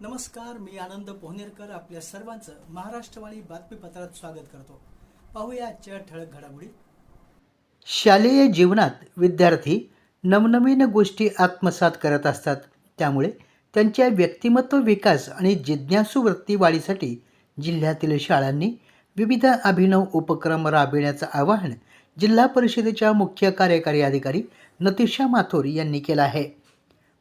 नमस्कार मी आनंद पोहनेरकर आपल्या सर्वांचं महाराष्ट्रवाणी बातमीपत्रात स्वागत करतो. पाहूया आजच्या ठळक घडामोडी. शालेय जीवनात विद्यार्थी नवनवीन गोष्टी आत्मसात करत असतात. त्यामुळे त्यांच्या व्यक्तिमत्व विकास आणि जिज्ञासू वृत्ती वाढीसाठी जिल्ह्यातील शाळांनी विविध अभिनव उपक्रम राबविण्याचं आवाहन जिल्हा परिषदेच्या मुख्य कार्यकारी अधिकारी नतिशा माथुर यांनी केलं आहे.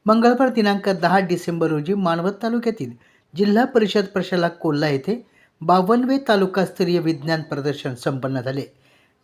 मंगळवार दिनांक दहा डिसेंबर रोजी मानवत तालुक्यातील जिल्हा परिषद प्रशाला कोल्हा येथे बावनवे तालुकास्तरीय विज्ञान प्रदर्शन संपन्न झाले.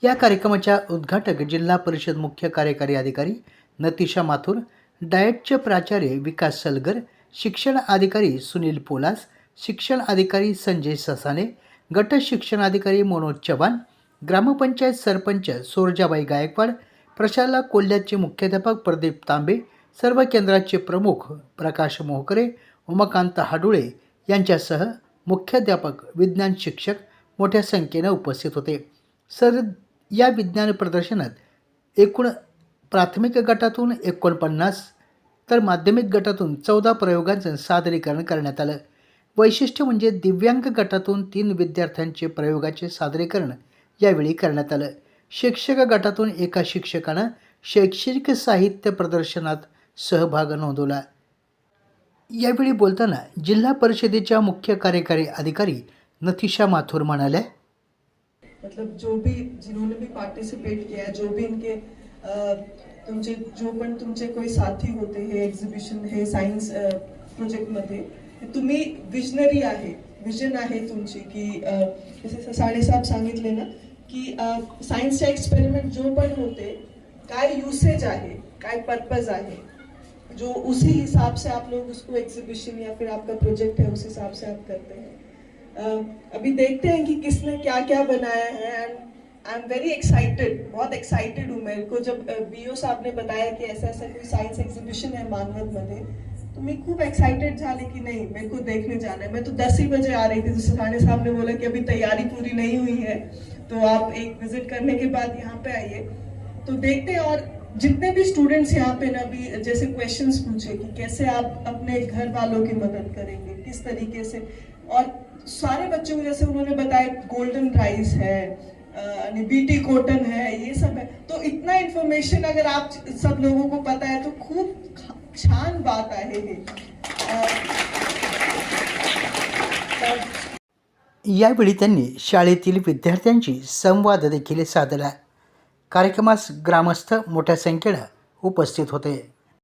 या कार्यक्रमाच्या उद्घाटक जिल्हा परिषद मुख्य कार्यकारी अधिकारी नतिशा माथुर डाएटचे प्राचार्य विकास सलगर शिक्षण अधिकारी सुनील पोलास शिक्षण अधिकारी संजय ससाने गट शिक्षण अधिकारी मनोज चव्हाण ग्रामपंचायत सरपंच सोरजाबाई गायकवाड प्रशाला कोल्ह्याचे मुख्याध्यापक प्रदीप तांबे सर्व केंद्राचे प्रमुख प्रकाश मोहकरे उमाकांत हाडुळे यांच्यासह मुख्याध्यापक विज्ञान शिक्षक मोठ्या संख्येनं उपस्थित होते. सर या विज्ञान प्रदर्शनात एकूण प्राथमिक गटातून एकोणपन्नास तर माध्यमिक गटातून चौदा प्रयोगांचं सादरीकरण करण्यात आलं. वैशिष्ट्य म्हणजे दिव्यांग गटातून तीन विद्यार्थ्यांचे प्रयोगाचे सादरीकरण यावेळी करण्यात आलं. शिक्षक गटातून एका शिक्षकानं शैक्षणिक साहित्य प्रदर्शनात सहभाग नोंदवला. यावेळी बोलताना जिल्हा परिषदेच्या मुख्य कार्यकारी अधिकारी नथिशा माथुर म्हणाल्या मतलब जो भी जिन्होंने भी पार्टिसिपेट किया है जो भी इनके तुमचे जो पण तुमचे कोई साथी होते हे एक्झिबिशन हे सायन्स प्रोजेक्टमध्ये तुम्ही विजनरी आहे. विजन आहे तुमची की जसे साडेसाहेब सांगितले ना की सायन्सचे एक्सपेरिमेंट जो पण होते काय युसेज आहे काय पर्पज आहे जो उसी हिसाब से आप लोग उसको एग्जीबिशन या फिर आपका प्रोजेक्ट है उस हिसाब से आप करते हैं। अह, अभी देखते हैं कि किसने क्या क्या बनाया है and I am very excited बहुत एक्साइटेड हूँ मेरे को जब बीओ साहब ने बताया कि ऐसा ऐसा कोई साइंस एग्जीबिशन है मानवत मध्ये तो मी खूप एक्साइटेड झाले की नहीं मेरे को देखने जाना है। मैं तो दस ही बजे आ रही थी जैसे थाने साहब ने बोला कि अभी तैयारी पूरी नहीं हुई है तो आप एक विज़िट करने के बाद यहाँ पे आइए। तो देखते हैं और जितने भी स्टूडेंट्स यहाँ पे ना भी जैसे क्वेश्चंस पूछे कि कैसे आप अपने घर वालों की मदद करेंगे किस तरीके से? और सारे बच्चों को जैसे उन्होंने बताया गोल्डन राइस है बीटी कॉटन है ये सब है। तो इतना इन्फॉर्मेशन अगर आप सब लोगों को पता है तो खूब छान बात हे। अह, यावेळी त्यांनी शाळेतील विद्यार्थ्यांशी संवाद देखील साधला. कार्यक्रमास ग्रामस्थ मोठ्या संख्येनं उपस्थित होते.